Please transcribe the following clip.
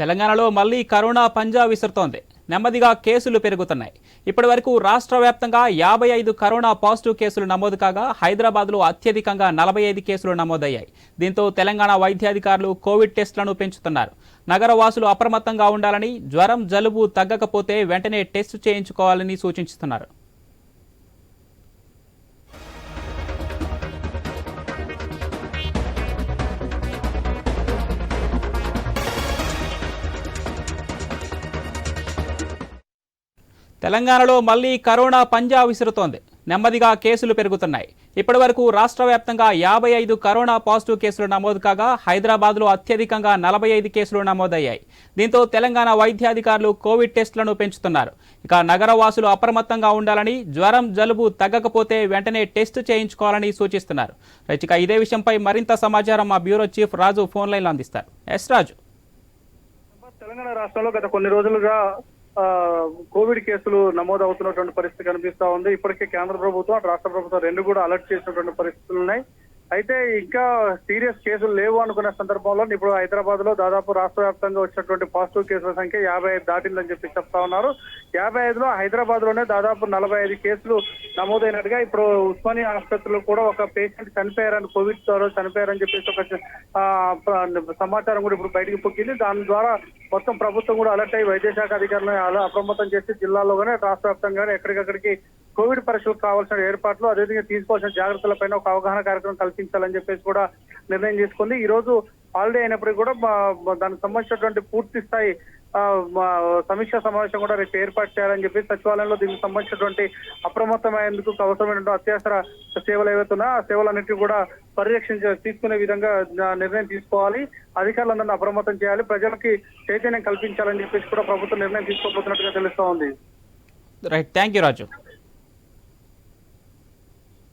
తెలంగాణలో మళ్ళీ కరోనా పంజా విసురుతోంది. నెమ్మదిగా కేసులు పెరుగుతున్నాయి. ఇప్పటి వరకు రాష్ట్ర వ్యాప్తంగా యాభై ఐదు కరోనా పాజిటివ్ కేసులు నమోదు కాగా హైదరాబాద్లో అత్యధికంగా నలభై ఐదు కేసులు నమోదయ్యాయి. దీంతో తెలంగాణ వైద్యాధికారులు కోవిడ్ టెస్టులను పెంచుతున్నారు. నగర వాసులు అప్రమత్తంగా ఉండాలని జ్వరం జలుబు తగ్గకపోతే వెంటనే టెస్టు చేయించుకోవాలని సూచిస్తున్నారు తెలంగాణలో మళ్ళీ కరోనా పంజా విసురుతోంది. నెమ్మదిగా కేసులు పెరుగుతున్నాయి. ఇప్పటి వరకు రాష్ట్ర వ్యాప్తంగా యాభై ఐదు కరోనా పాజిటివ్ కేసులు నమోదు కాగా హైదరాబాద్లో అత్యధికంగా నలభై ఐదు కేసులు నమోదయ్యాయి. దీంతో తెలంగాణ వైద్యాధికారులు కోవిడ్ టెస్టులను పెంచుతున్నారు. ఇక నగర వాసులు అప్రమత్తంగా ఉండాలని జ్వరం జలుబు తగ్గకపోతే వెంటనే టెస్ట్ చేయించుకోవాలని సూచిస్తున్నారు. ఇక ఇదే విషయంపై మరింత సమాచారం మా బ్యూరో చీఫ్ రాజు ఫోన్ లైన్లో అందిస్తారు. ఎస్ రాజు. తెలంగాణ రాష్ట్రంలో గత కొన్ని రోజులుగా కోవిడ్ కేసులు నమోదు అవుతున్నటువంటి పరిస్థితి కనిపిస్తా ఉంది. ఇప్పటికే కేంద్ర ప్రభుత్వం రాష్ట్ర ప్రభుత్వం రెండు కూడా అలర్ట్ చేసినటువంటి పరిస్థితులు ఉన్నాయి. అయితే ఇంకా సీరియస్ కేసులు లేవు అనుకున్న సందర్భంలో ఇప్పుడు హైదరాబాద్లో దాదాపు రాష్ట్ర వ్యాప్తంగా వచ్చినటువంటి పాజిటివ్ కేసుల సంఖ్య యాభై ఐదు దాటిందని చెప్పి చెప్తా ఉన్నారు. యాభై ఐదులో హైదరాబాద్లోనే దాదాపు నలభై ఐదు కేసులు నమోదైనట్టుగా ఇప్పుడు ఉస్మానియా ఆసుపత్రిలో కూడా ఒక పేషెంట్ చనిపోయారని కోవిడ్ ద్వారా చనిపోయారని చెప్పేసి ఒక సమాచారం కూడా ఇప్పుడు బయటికి పొక్కింది దాని ద్వారా మొత్తం ప్రభుత్వం కూడా అలర్ట్ అయ్యి వైద్య శాఖ అధికారులను అలా అప్రమత్తం చేసి జిల్లాలో కానీ రాష్ట్ర వ్యాప్తంగా ఎక్కడికక్కడికి కోవిడ్ పరీక్షలకు కావాల్సిన ఏర్పాట్లు అదేవిధంగా తీసుకోవాల్సిన జాగ్రత్తలపైన ఒక అవగాహన కార్యక్రమం కల్పించాలని చెప్పేసి కూడా నిర్ణయం చేసుకుంది ఈ రోజు హాలిడే అయినప్పటికీ కూడా దానికి సంబంధించినటువంటి పూర్తి స్థాయి ఆ, సమావేశం కూడా రేపు ఏర్పాటు చేయాలని చెప్పి సచివాలయంలో దీనికి సంబంధించినటువంటి అప్రమత్తమయ్యేందుకు అవసరమైనటువంటి అత్యవసర సేవలు ఏవైతున్నా ఆ సేవలన్నింటినీ కూడా పరిరక్షించ తీసుకునే విధంగా నిర్ణయం తీసుకోవాలి. అధికారులందరినీ అప్రమత్తం చేయాలి. ప్రజలకి చైతన్యం కల్పించాలని చెప్పేసి కూడా ప్రభుత్వం నిర్ణయం తీసుకోబోతున్నట్టుగా తెలుస్తోంది. Right thank you Raju